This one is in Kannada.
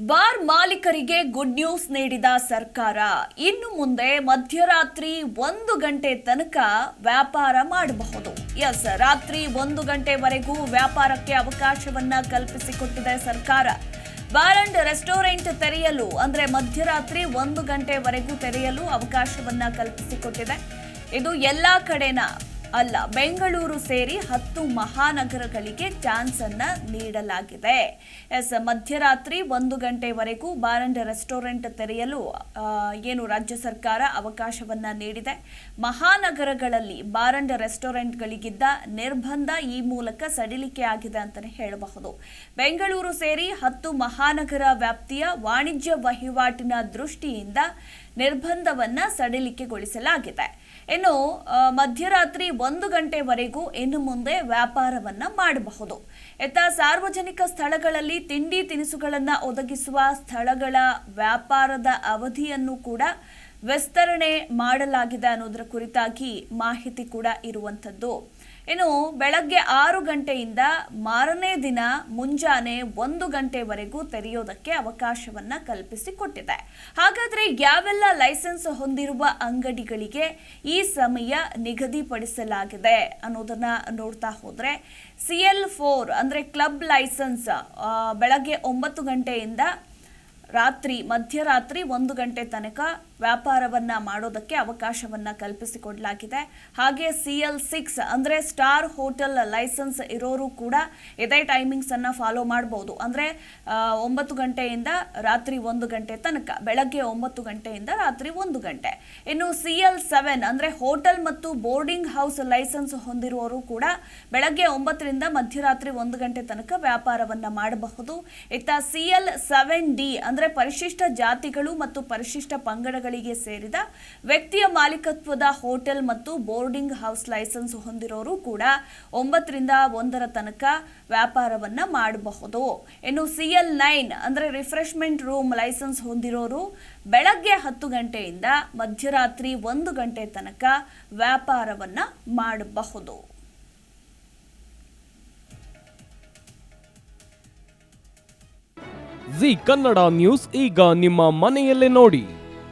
ಬಾರ್ ಮಾಲೀಕರಿಗೆ ಗುಡ್ ನ್ಯೂಸ್ ನೀಡಿದ ಸರ್ಕಾರ. ಇನ್ನು ಮುಂದೆ ಮಧ್ಯರಾತ್ರಿ ಒಂದು ಗಂಟೆ ತನಕ ವ್ಯಾಪಾರ ಮಾಡಬಹುದು. ಎಸ್ ರಾತ್ರಿ ಒಂದು ಗಂಟೆವರೆಗೂ ವ್ಯಾಪಾರಕ್ಕೆ ಅವಕಾಶವನ್ನ ಕಲ್ಪಿಸಿಕೊಟ್ಟಿದೆ ಸರ್ಕಾರ. ಬಾರ್ ಅಂಡ್ ರೆಸ್ಟೋರೆಂಟ್ ತೆರೆಯಲು, ಅಂದ್ರೆ ಮಧ್ಯರಾತ್ರಿ ಒಂದು ಗಂಟೆವರೆಗೂ ತೆರೆಯಲು ಅವಕಾಶವನ್ನ ಕಲ್ಪಿಸಿಕೊಟ್ಟಿದೆ. ಇದು ಎಲ್ಲಾ ಕಡೆನ? ಅಲ್ಲ, ಬೆಂಗಳೂರು ಸೇರಿ ಹತ್ತು ಮಹಾನಗರಗಳಿಗೆ ಚಾನ್ಸ್ ಅನ್ನ ನೀಡಲಾಗಿದೆ. ಎಸ್, ಮಧ್ಯರಾತ್ರಿ ಒಂದು ಗಂಟೆವರೆಗೂ ಬಾರ್ ಅಂಡ್ ರೆಸ್ಟೋರೆಂಟ್ ತೆರೆಯಲು ಏನು ರಾಜ್ಯ ಸರ್ಕಾರ ಅವಕಾಶವನ್ನ ನೀಡಿದೆ. ಮಹಾನಗರಗಳಲ್ಲಿ ಬಾರ್ ಅಂಡ್ ರೆಸ್ಟೋರೆಂಟ್ಗಳಿಗಿದ್ದ ನಿರ್ಬಂಧ ಈ ಮೂಲಕ ಸಡಿಲಿಕೆ ಆಗಿದೆ ಅಂತಲೇ ಹೇಳಬಹುದು. ಬೆಂಗಳೂರು ಸೇರಿ ಹತ್ತು ಮಹಾನಗರ ವ್ಯಾಪ್ತಿಯ ವಾಣಿಜ್ಯ ವಹಿವಾಟಿನ ದೃಷ್ಟಿಯಿಂದ ನಿರ್ಬಂಧವನ್ನ ಸಡಿಲಿಕೆಗೊಳಿಸಲಾಗಿದೆ. ಇನ್ನು ಮಧ್ಯರಾತ್ರಿ ಒಂದು ಗಂಟೆವರೆಗೂ ಇನ್ನು ಮುಂದೆ ವ್ಯಾಪಾರವನ್ನ ಮಾಡಬಹುದು. ಇತ್ತ ಸಾರ್ವಜನಿಕ ಸ್ಥಳಗಳಲ್ಲಿ ತಿಂಡಿ ತಿನಿಸುಗಳನ್ನು ಒದಗಿಸುವ ಸ್ಥಳಗಳ ವ್ಯಾಪಾರದ ಅವಧಿಯನ್ನು ಕೂಡ ವಿಸ್ತರಣೆ ಮಾಡಲಾಗಿದೆ ಅನ್ನೋದರ ಕುರಿತಾಗಿ ಮಾಹಿತಿ ಕೂಡ ಇರುವಂಥದ್ದು. ಇನ್ನು ಬೆಳಗ್ಗೆ ಆರು ಗಂಟೆಯಿಂದ ಮಾರನೇ ದಿನ ಮುಂಜಾನೆ ಒಂದು ಗಂಟೆವರೆಗೂ ತೆರೆಯೋದಕ್ಕೆ ಅವಕಾಶವನ್ನ ಕಲ್ಪಿಸಿಕೊಟ್ಟಿದೆ. ಹಾಗಾದ್ರೆ ಯಾವೆಲ್ಲ ಲೈಸೆನ್ಸ್ ಹೊಂದಿರುವ ಅಂಗಡಿಗಳಿಗೆ ಈ ಸಮಯ ನಿಗದಿಪಡಿಸಲಾಗಿದೆ ಅನ್ನೋದನ್ನ ನೋಡ್ತಾ ಹೋದ್ರೆ ಸಿ ಎಲ್ ಫೋರ್ ಅಂದ್ರೆ ಕ್ಲಬ್ ಲೈಸೆನ್ಸ್ ಬೆಳಗ್ಗೆ ಒಂಬತ್ತು ಗಂಟೆಯಿಂದ ರಾತ್ರಿ, ಮಧ್ಯರಾತ್ರಿ ಒಂದು ಗಂಟೆ ತನಕ ವ್ಯಾಪಾರವನ್ನ ಮಾಡೋದಕ್ಕೆ ಅವಕಾಶವನ್ನ ಕಲ್ಪಿಸಿಕೊಡಲಾಗಿದೆ. ಹಾಗೆ ಸಿ ಎಲ್ ಸಿಕ್ಸ್ ಅಂದ್ರೆ ಸ್ಟಾರ್ ಹೋಟೆಲ್ ಲೈಸೆನ್ಸ್ ಇರೋರು ಕೂಡ ಇದೇ ಟೈಮಿಂಗ್ಸನ್ನು ಫಾಲೋ ಮಾಡಬಹುದು ಅಂದ್ರೆ ಒಂಬತ್ತು ಗಂಟೆಯಿಂದ ರಾತ್ರಿ ಒಂದು ಗಂಟೆ ತನಕ, ಬೆಳಗ್ಗೆ ಒಂಬತ್ತು ಗಂಟೆಯಿಂದ ರಾತ್ರಿ ಒಂದು ಗಂಟೆ. ಇನ್ನು ಸಿ ಎಲ್ ಸೆವೆನ್ ಅಂದ್ರೆ ಹೋಟೆಲ್ ಮತ್ತು ಬೋರ್ಡಿಂಗ್ ಹೌಸ್ ಲೈಸೆನ್ಸ್ ಹೊಂದಿರುವವರು ಕೂಡ ಬೆಳಗ್ಗೆ ಒಂಬತ್ತರಿಂದ ಮಧ್ಯರಾತ್ರಿ ಒಂದು ಗಂಟೆ ತನಕ ವ್ಯಾಪಾರವನ್ನ ಮಾಡಬಹುದು. ಇತ್ತ ಸಿ ಎಲ್ ಸೆವೆನ್ ಡಿ ಅಂದ್ರೆ ಪರಿಶಿಷ್ಟ ಜಾತಿಗಳು ಮತ್ತು ಪರಿಶಿಷ್ಟ ಪಂಗಡಗಳಿಗೆ ಸೇರಿದ ವ್ಯಕ್ತಿಯ ಮಾಲೀಕತ್ವದ ಹೋಟೆಲ್ ಮತ್ತು ಬೋರ್ಡಿಂಗ್ ಹೌಸ್ ಲೈಸೆನ್ಸ್ ಹೊಂದಿರೋರು ಕೂಡ ಒಂಬತ್ತರಿಂದ ಒಂದರ ತನಕ ವ್ಯಾಪಾರವನ್ನ ಮಾಡಬಹುದು. ಇನ್ನು ಸಿ ಎಲ್ ನೈನ್ ಅಂದ್ರೆ ರಿಫ್ರೆಶ್ಮೆಂಟ್ ರೂಮ್ ಲೈಸೆನ್ಸ್ ಹೊಂದಿರೋರು ಬೆಳಗ್ಗೆ ಹತ್ತು ಗಂಟೆಯಿಂದ ಮಧ್ಯರಾತ್ರಿ ಒಂದು ಗಂಟೆ ತನಕ ವ್ಯಾಪಾರವನ್ನ ಮಾಡಬಹುದು. ಜಿ ಕನ್ನಡ ನ್ಯೂಸ್ ಈಗ ನಿಮ್ಮ ಮನೆಯಲ್ಲೇ ನೋಡಿ.